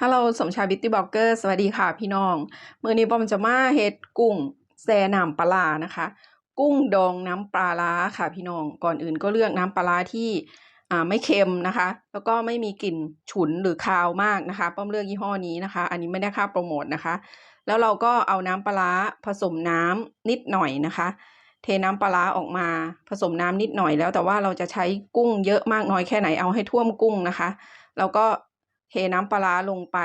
ฮัลโหลสมชายบิตตี้บล็อกเกอร์สวัสดีค่ะพี่น้องมื้อนี้ปอมจะมาเฮ็ดกุ้งแซ่น้ำปลานะคะ กุ้งดองน้ำปลาร้าค่ะพี่น้องก่อนอื่นก็เลือกน้ำปลาร้าที่อ่าไม่เค็มนะคะ แล้วก็ไม่มีกลิ่นฉุนหรือคาวมากนะคะป้อมเลือกยี่ห้อนี้นะคะ อันนี้ไม่ได้ค่าโปรโมทนะคะ แล้วเราก็เอาน้ำปลาร้าผสมน้ำนิดหน่อยนะคะ เทน้ำปลาออกมาผสมน้ำนิดหน่อยแล้ว แต่ว่าเราจะใช้กุ้งเยอะมากน้อยแค่ไหนเอาให้ท่วมกุ้งนะคะ แล้วก็ เทน้ำปลาลงไป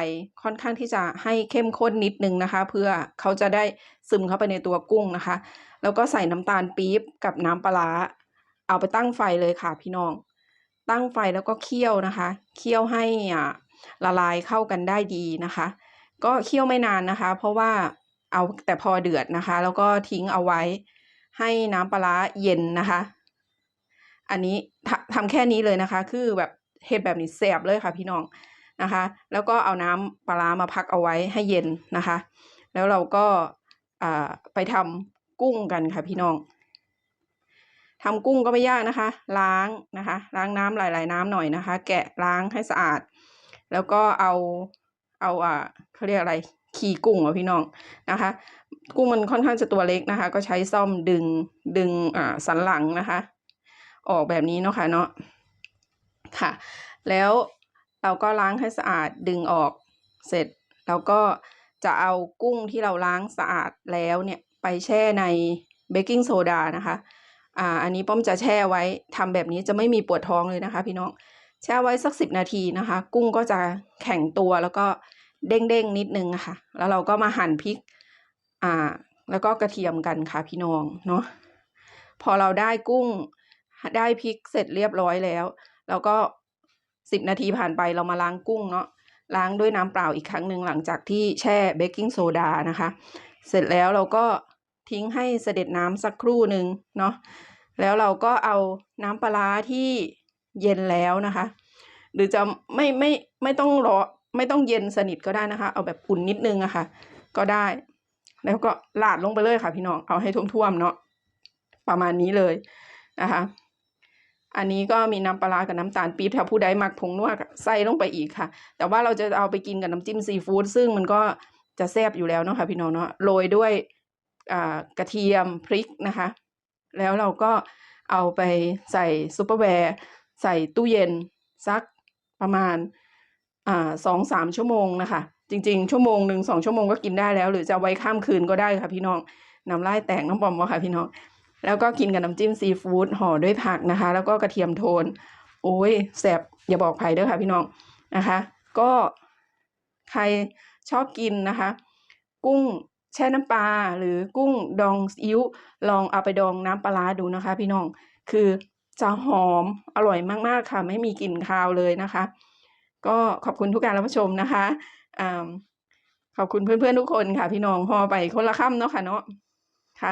ค่อนข้างที่จะให้เข้มข้นนิดนึงนะคะ เพื่อเขาจะได้ซึมเข้าไปในตัวกุ้งนะคะ แล้วก็ใส่น้ำตาลปี๊บกับน้ำปลาเอาไปตั้งไฟเลยค่ะพี่น้อง ตั้งไฟแล้วก็เคี่ยวนะคะ เคี่ยวให้อ่าละลายเข้ากันได้ดีนะคะ ก็เคี่ยวไม่นานนะคะ เพราะว่าเอาแต่พอเดือดนะคะ แล้วก็ทิ้งเอาไว้ให้น้ำปลาเย็นนะคะ อันนี้ทำแค่นี้เลยนะคะ คือแบบเฮ็ดแบบนี้แสบเลยค่ะพี่น้อง นะคะ แล้วก็เอาน้ำปลาร้ามาพักเอาไว้ให้เย็นนะคะ แล้วเราก็ไปทำกุ้งกันค่ะพี่น้องทำกุ้งก็ไม่ยากนะคะ ล้างนะคะ ล้างน้ำหลาย ๆ น้ำหน่อยนะคะ แกะล้างให้สะอาด แล้วก็เอาเอาอ่าเขาเรียกอะไรขี่กุ้งเหรอพี่น้องนะคะ กุ้งมันค่อนข้างจะตัวเล็กนะคะ ก็ใช้ซ่อมดึงดึงอ่าสันหลังนะคะ ออกแบบนี้เนาะค่ะเนาะค่ะ แล้ว เราก็ล้างให้สะอาดดึงออกเสร็จแล้วก็จะเอากุ้งที่เราล้างสะอาดแล้วเนี่ยไปแช่ในเบกกิ้งโซดานะคะอ่าอันนี้ป้อมจะแช่ไว้ทำแบบนี้จะไม่มีปวดท้องเลยนะคะ พี่น้องแช่ไว้สักสิบนาทีนะคะ กุ้งก็จะแข็งตัวแล้วก็เด้งๆนิดนึงะค่ะ แล้วเราก็มาหั่นพริกอ่าแล้วก็กระเทียมกันค่ะพี่น้องเนาะพอเราได้กุ้งได้พริกเสร็จเรียบร้อยแล้วแล้วก็ สิบนาทีผ่านไปเรามาล้างกุ้งเนาะล้างด้วยน้ำเปล่าอีกครั้งหนึ่งหลังจากที่แช่เบกกิ้งโซดานะคะ เสร็จแล้วเราก็ทิ้งให้เสด็จน้ำสักครู่หนึ่งเนาะแล้วเราก็เอาน้ำปลาที่เย็นแล้วนะคะ หรือจะไม่ไม่ไม่ต้องรอไม่ต้องเย็นสนิทก็ได้นะคะ เอาแบบอุ่นนิดนึงอะค่ะ ก็ได้ แล้วก็ลาดลงไปเลยค่ะพี่น้องเอาให้ท่วมๆเนาะประมาณนี้เลยนะคะ อันนี้ก็มีน้ำปลากับน้ำตาลปี๊บถ้าผู้ใดมักผงนวกใส่ลงไปอีกค่ะ แต่ว่าเราจะเอาไปกินกับน้ำจิ้มซีฟู้ดซึ่งมันก็จะแซ่บอยู่แล้วเนาะค่ะพี่น้องเนาะโรยด้วยกระเทียมพริกนะคะ แล้วเราก็เอาไปใส่ซุปเปอร์แวร์ใส่ตู้เย็นสักประมาณสองสามชั่วโมงนะคะ จริง ๆ ชั่วโมงหนึ่งสองชั่วโมงก็กินได้แล้ว หรือจะไว้ข้ามคืนก็ได้ค่ะพี่น้องน้ำลายแตกน้ำปอมวะค่ะพี่น้อง แล้วก็กินกับน้ำจิ้มซีฟู้ดห่อด้วยผักนะคะ แล้วก็กระเทียมโทน โอ้ยแสบอย่าบอกใครเด้อค่ะพี่น้องนะคะ ก็ใครชอบกินนะคะ กุ้งแช่น้ำปลาหรือกุ้งดองซีอิ๊วลองเอาไปดองน้ำปลาดูนะคะ พี่น้องคือจะหอมอร่อยมากๆค่ะ ไม่มีกลิ่นคาวเลยนะคะ ก็ขอบคุณทุกการรับชมนะคะอ่าขอบคุณเพื่อนๆทุกคนค่ะ พี่น้องพอไปคนละค่ำเนาะค่ะเนาะค่ะ